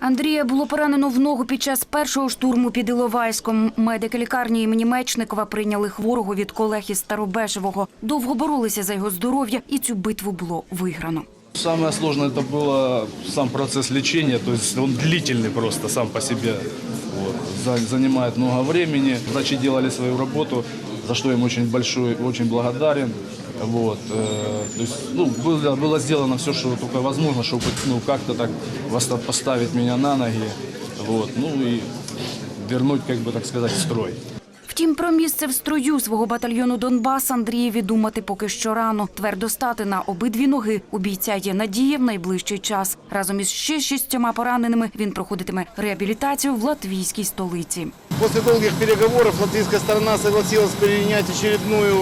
Андрія було поранено в ногу під час першого штурму під Іловайськом. Медики лікарні імені Мечникова прийняли хворого від колег із Старобежевого. Довго боролися за його здоров'я, і цю битву було виграно. Самое сложное это было сам процесс лечения, то есть он длительный просто сам по себе. Вот. За- Занимает много времени. Врачи делали свою работу, за что им очень большой, очень благодарен. Вот. э, То есть, ну, было, было сделано все, что только возможно, чтобы ну, как-то так восста- поставить меня на ноги. Вот. Ну и вернуть, как бы так сказать, в строй. Втім, про місце в строю свого батальйону Донбас Андрієві думати поки що рано. Твердо стати на обидві ноги у бійця є надія в найближчий час. Разом із ще шістьома пораненими він проходитиме реабілітацію в латвійській столиці. После долгих переговоров латвийская сторона согласилась принять очередную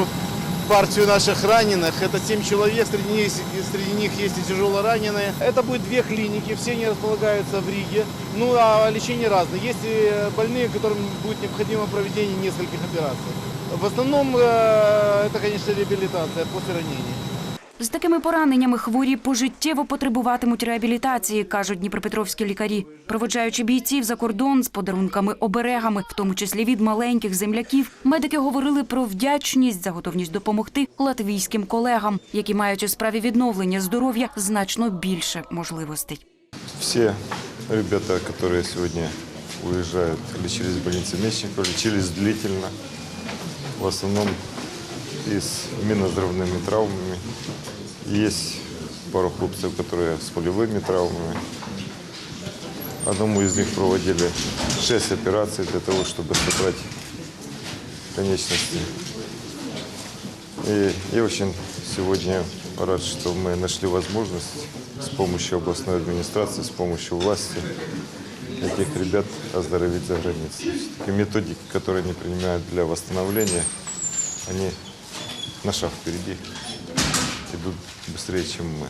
партию наших раненых. Это 7 человек, среди них, среди них есть и тяжело раненые. Это будет две клиники, все они располагаются в Риге. Ну а лечение разное. Есть и больные, которым будет необходимо проведение нескольких операций. В основном э, это, конечно, реабилитация после ранений. З такими пораненнями хворі пожиттєво потребуватимуть реабілітації, кажуть дніпропетровські лікарі. Проводжаючи бійців за кордон з подарунками оберегами, в тому числі від маленьких земляків, медики говорили про вдячність за готовність допомогти латвійським колегам, які мають у справі відновлення здоров'я значно більше можливостей. Все ребята, которые сегодня уезжают, лечились в больнице Мечникова, лечились длительно, в основном и с миноздравными травмами. Есть пару хлопцев, которые с полевыми травмами. Одному из них проводили 6 операций для того, чтобы собрать конечности. И я очень сегодня рад, что мы нашли возможность с помощью областной администрации, с помощью власти этих ребят оздоровить за границей. Методики, которые они принимают для восстановления, они на шаг впереди идут быстрее, чем мы.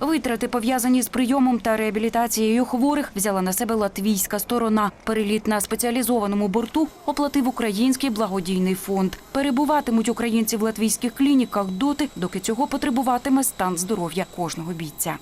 Витрати, пов'язані з прийомом та реабілітацією хворих, взяла на себе латвійська сторона. Переліт на спеціалізованому борту оплатив український благодійний фонд. Перебуватимуть українці в латвійських клініках доти, доки цього потребуватиме стан здоров'я кожного бійця.